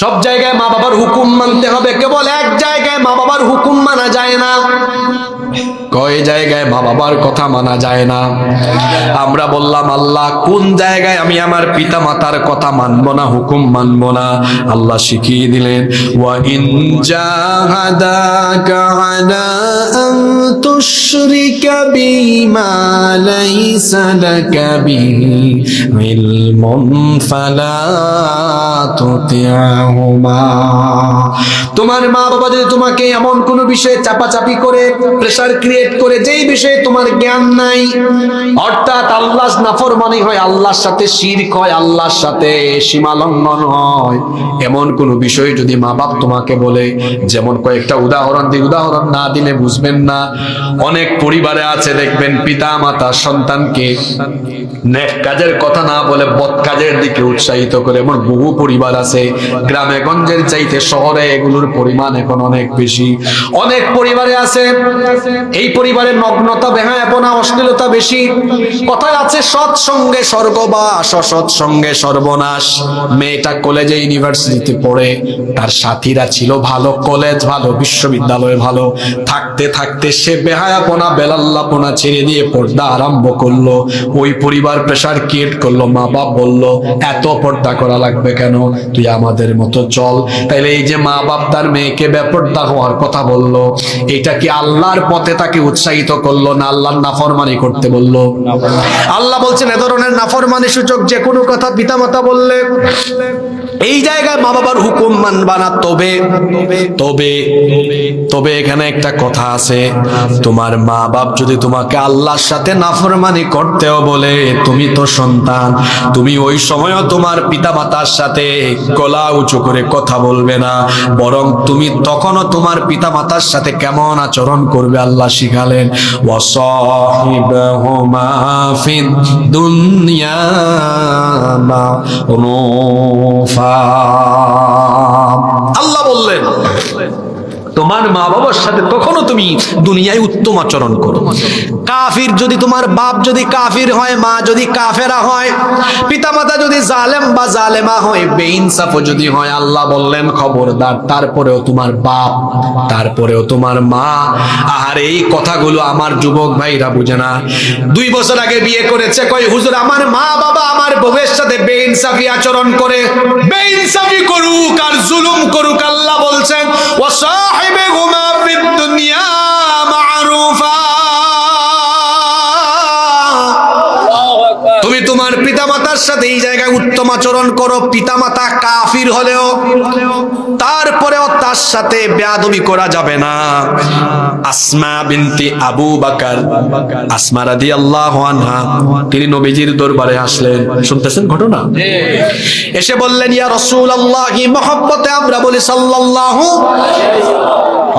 সব জায়গায় মা বাবার হুকুম মানতে হবে, কেবল এক জায়গায় মা বাবার হুকুম মানা যায় না। কয় জায়গায় মা বাবার কথা মানা যায় না? আমরা বললাম, আল্লাহ, কোন জায়গায় আমি আমার পিতা মাতার কথা মানব না, হুকুম মানব না? আল্লাহ শিখিয়ে দিলেন, ওয়া তোমার মা বাবা যদি তোমাকে এমন কোনো বিষয়ে চাপাচাপি করে প্রেসার ক্রিয়েট করে, যেই বিষয়ে তোমার জ্ঞান নাই, অর্থাৎ আল্লাহ নাফরমানি হয়, আল্লাহর সাথে শিরক হয়, আল্লাহর সাথে সীমা লঙ্ঘন হয়। এমন কোনো বিষয় যদি মা বাপ তোমাকে বলে, যেমন কয়েকটা উদাহরণ দিই উদাহরণ না দিলে বুঝবেন না। অনেক পরিবারে আছে, দেখবেন পিতা মাতা সন্তানকে নেক কাজের কথা না বলে বদ কাজের দিকে উৎসাহিত করে। এমন বহু পরিবার আছে গ্রামে গঞ্জের চাইতে শহরে এগুলোর পরিমাণ এখন অনেক বেশি। অনেক পরিবারে আছে, এই পরিবারের নগ্নতা, বেহায়াপনা, অশ্লীলতা বেশি। কথায় আছে, সৎ সঙ্গে স্বর্গবাস, অসৎ সঙ্গে সর্বনাশ। মেয়েটা কলেজে ইউনিভার্সিটিতে পড়ে, তার সাথীরা ছিল ভালো কলেজ ভালো, বিশ্ববিদ্যালয় ভালো। থাকতে থাকতে সে বেহায়াপনা, বেলাল্লাপনা ছেড়ে দিয়ে পর্দা আরম্ভ করল। ওই পরিবার প্রেশার ক্রিয়েট করল মা বাপ বলল, এত পর্দা করা লাগবে কেন? তুই আমাদের মতো চল। তাইলে এই যে মা বাপ তার মেয়েকে বেপর্দা হওয়ার কথা বলল, এটা কি আল্লাহর পথে তাকে উৎসাহিত করল না আল্লাহর নাফরমানি করতে বলল? আল্লাহ বলছেন, এ ধরনের নাফরমানি সূচক যে কোনো কথা পিতামাতা বললে, এই জায়গায় মা বাবার হুকুম মানবা না, তবে তবে তবে এখানে একটা কথা আছে, তোমার মা বাপ যদি তোমাকে আল্লাহর সাথে নাফরমানি করতেও বলে, তুমি তো সন্তান, তুমি ওই সময়ও তোমার পিতা মাতার সাথে গলা উঁচু করে কথা বলবে না। বরং তুমি তখনও তোমার পিতা মাতার সাথে কেমন আচরণ করবে আল্লাহ শিখালেন। দুনিয়া আল্লাহ বললেন তোমার মা বাবার সাথে তখনও তুমি দুনিয়ায় উত্তম আচরণ করো। কাফির যদি তোমার বাপ যদি কাফির হয়, মা যদি কাফেরা হয়, পিতামাতা যদি জালেম বা জালেমা হয়, বেইনসাফ যদি হয়, আল্লাহ বললেন, খবরদার, তারপরেও তোমার বাপ, তারপরেও তোমার মা। আর এই কথাগুলো আমার যুবক ভাইরা বুঝে না। দুই বছর আগে বিয়ে করেছে কই হুজুর, আমার মা বাবা আমার বউয়ের সাথে বেইনসাফি আচরণ করে। বেইনসাফি করুক আর জুলুম করুক, আল্লাহ বলছেন ওয়াসাহিবহুমা পিতামাতার সাথে এই জায়গায় উত্তম আচরণ করো, পিতামাতা কাফির হলেও। তারপরেও তার সাথে বেয়াদবি করা যাবে না। আসমা বিনতি আবু বাকার, আসমা রাদিয়াল্লাহু আনহা, তিনি নবীজির দরবারে আসলেন। শুনতেছেন ঘটনা? এসে বললেন, ইয়া রাসূলুল্লাহি, মহব্বতে আমরা বলি সাল্লাল্লাহু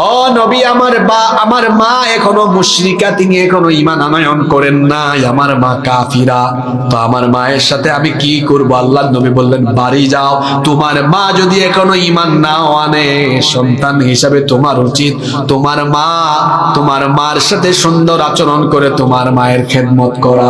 ও নবী, আমার বা, আমার মা এখনও মুশরিকা, তিনি এখনও ঈমান আনয়ন করেন নাই। আমার মা কাফিরা। তো আমার মায়ের সাথে আমি কি করব? আল্লাহ নবী বললেন, বাড়ি যাও। তোমার মা যদি এখনও ইমান নাও আনে, সন্তান হিসাবে তোমার উচিত। তোমার মা, তোমার মার সাথে সুন্দর আচরণ করে তোমার মায়ের খেদমত করা।